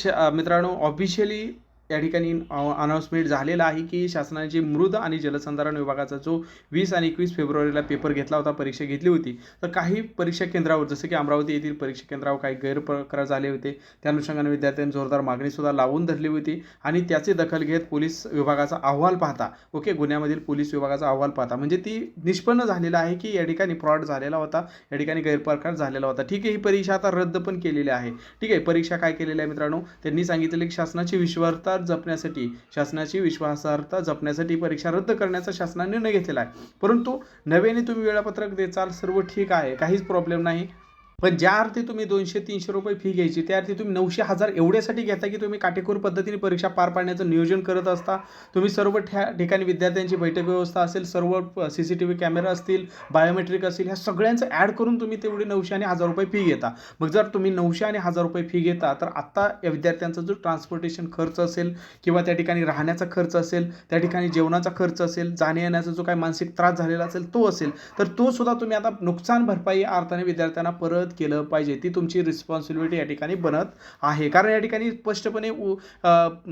श मित्रांनो ऑफिशियली या ठिकाणी अनाऊन्समेंट झालेला आहे की शासनाने मृद आणि जलसंधारण विभागाचा जो वीस आणि एकवीस फेब्रुवारीला पेपर घेतला होता परीक्षा घेतली होती तर काही परीक्षा केंद्रावर जसं की अमरावती येथील परीक्षा केंद्रावर काही गैरप्रकार झाले होते. त्या अनुषंगाने विद्यार्थ्यांनी जोरदार मागणीसुद्धा लावून धरली होती आणि त्याची दखल घेत पोलीस विभागाचा अहवाल पाहता ओके गुन्ह्यामधील पोलीस विभागाचा अहवाल पाहता. म्हणजे ती निष्पन्न झालेला आहे की या ठिकाणी फ्रॉड झालेला होता या ठिकाणी गैरप्रकार झालेला होता. ठीक आहे ही परीक्षा आता रद्द पण केलेली आहे. ठीक आहे परीक्षा काय केलेली आहे मित्रांनो? त्यांनी सांगितलेली की शासनाची विश्वासता जपण्यासाठी शासनाची विश्वासार्हता जपण्यासाठी परीक्षा रद्द करण्याचा शासनाने निर्णय घेतलेला आहे. परंतु नव्याने तुम्ही वेळापत्रक देचाल सर्व ठीक आहे काहीच प्रॉब्लेम नाही. पण ज्या अर्थी तुम्ही दोनशे तीनशे रुपये फी घ्यायची त्या अर्थी तुम्ही नऊशे हजार एवढ्यासाठी घेता की तुम्ही काटेकोर पद्धतीने परीक्षा पार पाडण्याचं नियोजन करत असता. तुम्ही सर्व ठ्या ठिकाणी विद्यार्थ्यांची बैठक व्यवस्था असेल सर्व C C T V camera असतील बायोमेट्रिक असेल ह्या सगळ्यांचं ॲड करून तुम्ही तेवढी नऊशे आणि हजार रुपये फी घेता. मग जर तुम्ही नऊशे आणि हजार रुपये फी घेता तर आत्ता या विद्यार्थ्यांचा जो ट्रान्सपोर्टेशन खर्च असेल किंवा त्या ठिकाणी राहण्याचा खर्च असेल त्या ठिकाणी जेवणाचा खर्च असेल जाण्या येण्याचा जो काही मानसिक त्रास झालेला असेल तो असेल. तर तो सुद्धा तुम्ही आता नुकसान भरपाई या अर्थाने विद्यार्थ्यांना परत केलं पाहिजे ती तुमची रिस्पॉन्सिबिलिटी या ठिकाणी बनत आहे. कारण या ठिकाणी स्पष्टपणे उ-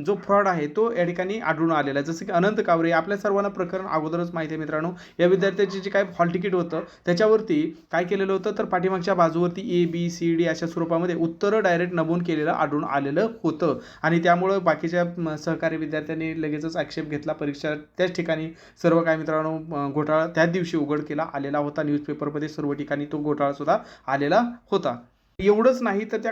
जो फ्रॉड आहे तो या ठिकाणी आढळून आलेला आहे. जसं की अनंत कावरे आपल्या सर्वांना प्रकरण अगोदरच माहिती आहे मित्रांनो या विद्यार्थ्याचे जे काय हॉल तिकीट होतं त्याच्यावरती काय केलेलं होतं? तर पाठीमागच्या बाजूवरती ए बी सी डी अशा स्वरूपामध्ये उत्तरं डायरेक्ट नमून केलेलं आढळून आलेलं होतं. आणि त्यामुळं बाकीच्या सहकारी विद्यार्थ्यांनी लगेचच आक्षेप घेतला. परीक्षा त्याच ठिकाणी सर्व काय मित्रांनो घोटाळा त्याच दिवशी उघड केला आलेला होता. न्यूजपेपरमध्ये सर्व ठिकाणी तो घोटाळासुद्धा आलेला होता. एवढंच नाही तर त्या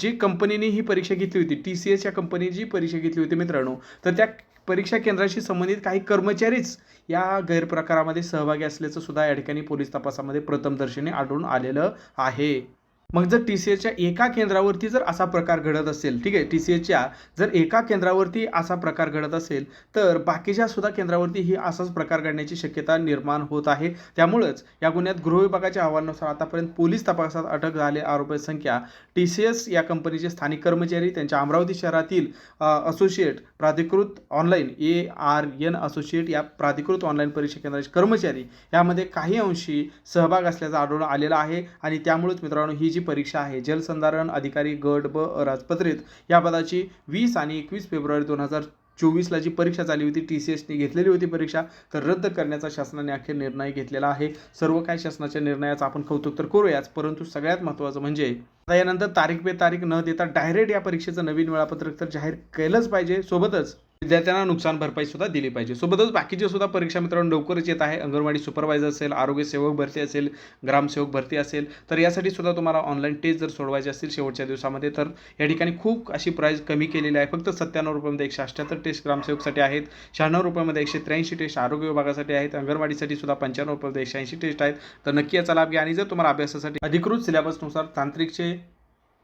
जी कंपनीने ही परीक्षा घेतली होती टी सी एस या कंपनीने जी परीक्षा घेतली होती मित्रांनो तर त्या परीक्षा केंद्राशी संबंधित काही कर्मचारीच या गैरप्रकारामध्ये सहभागी असल्याचं सुद्धा या ठिकाणी पोलीस तपासामध्ये प्रथमदर्शनी आढळून आलेलं आहे. मग जर टी सी एसच्या एका केंद्रावरती जर असा प्रकार घडत असेल ठीक आहे टी सी एसच्या जर एका केंद्रावरती असा प्रकार घडत असेल तर बाकीच्या सुद्धा केंद्रावरती ही असाच प्रकार घडण्याची शक्यता निर्माण होत आहे. त्यामुळंच या गुन्ह्यात गृह विभागाच्या अहवालानुसार आतापर्यंत पोलीस तपासात अटक झाले आरोपी संख्या टी सी एस या कंपनीचे स्थानिक कर्मचारी त्यांच्या अमरावती शहरातील असोसिएट प्राधिकृत online A R N associate या प्राधिकृत ऑनलाईन परीक्षा केंद्राचे कर्मचारी यामध्ये काही अंशी सहभाग असल्याचा आढळून आलेला आहे. आणि त्यामुळेच मित्रांनो ही जी परीक्षा आहे जलसंधारण अधिकारी गट ब राजपत्रित या पदाची वीस आणि एकवीस फेब्रुवारी दोन हजार चोवीसला जी परीक्षा झाली होती टी सी एसने घेतलेली होती परीक्षा तर रद्द करण्याचा शासनाने अखेर निर्णय घेतलेला आहे. सर्व काही शासनाच्या निर्णयाचं आपण कौतुक तर करूयाच परंतु सगळ्यात महत्त्वाचं म्हणजे आता यानंतर तारीख पे तारीख न देता डायरेक्ट या परीक्षेचं नवीन वेळापत्रक तर जाहीर केलंच पाहिजे. सोबतच विद्यार्थ्यांना नुकसान भरपाई सुद्धा दिली पाहिजे. सोबतच बाकीचे सुद्धा परीक्षा मित्रांनो लवकरच येत आहे. अंगणवाडी सुपरवायझर असेल आरोग्य सेवक भरती असेल ग्रामसेवक भरती असेल तर यासाठी सुद्धा तुम्हाला ऑनलाईन टेस्ट जर सोडवायचे असतील शेवटच्या दिवसामध्ये तर या ठिकाणी खूप अशी प्राईस कमी केलेली आहे. फक्त सत्त्याण्णव रुपयामध्ये एकशे अठ्ठ्याहत्तर टेस्ट ग्रामसेवकसाठी आहेत. शहाण्णव रुपयामध्ये एकशे त्र्याऐंशी टेस्ट आरोग्य विभागासाठी आहेत. अंगणवाडीसाठी सुद्धा पंच्याण्णव रुपयामध्ये एकशे ऐंशी टेस्ट आहेत. तर नक्की याचा लाभ घ्या आणि जर तुम्हाला अभ्यासासाठी अधिकृत सिलेबसनुसार तांत्रिकचे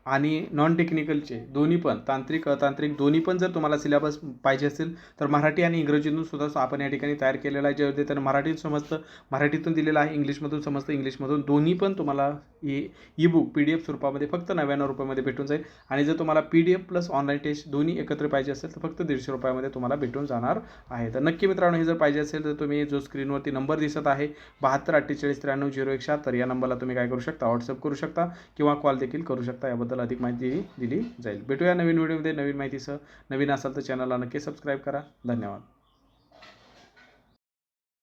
आणि नॉन टेक्निकलचे दोन्ही पण तांत्रिक अतांत्रिक दोन्ही पण जर तुम्हाला सिलेबस पाहिजे असेल तर मराठी आणि इंग्रजीतून सुद्धा आपण या ठिकाणी तयार केलेला आहे. जे तर मराठीत समजतं मराठीतून दिलेलं आहे इंग्लिशमधून समजतं इंग्लिशमधून दोन्ही पण तुम्हाला e e book P D F स्वरूपामध्ये फक्त नव्याण्णव रुपयामध्ये भेटून जाईल. आणि जर तुम्हाला P D F plus online test दोन्ही एकत्र पाहिजे असेल तर फक्त दीडशे रुपयामध्ये तुम्हाला भेटून जाणार आहे. तर नक्की मित्रांनो हे जर पाहिजे असेल तर तुम्ही जो स्क्रीनवरती नंबर दिसत आहे बहात्तर अठ्ठेचाळीस त्र्याण्णव झिरो एक शहात्तर या नंबरला तुम्ही काय करू शकता? व्हॉट्सअप करू शकता किंवा कॉल देखील करू शकता याबद्दल. याबद्दल अधिक माहिती दिली जाईल. भेटूया नवीन व्हिडिओमध्ये. नवीन माहितीसह नवीन असाल तर चॅनलला नक्की सबस्क्राईब करा. धन्यवाद.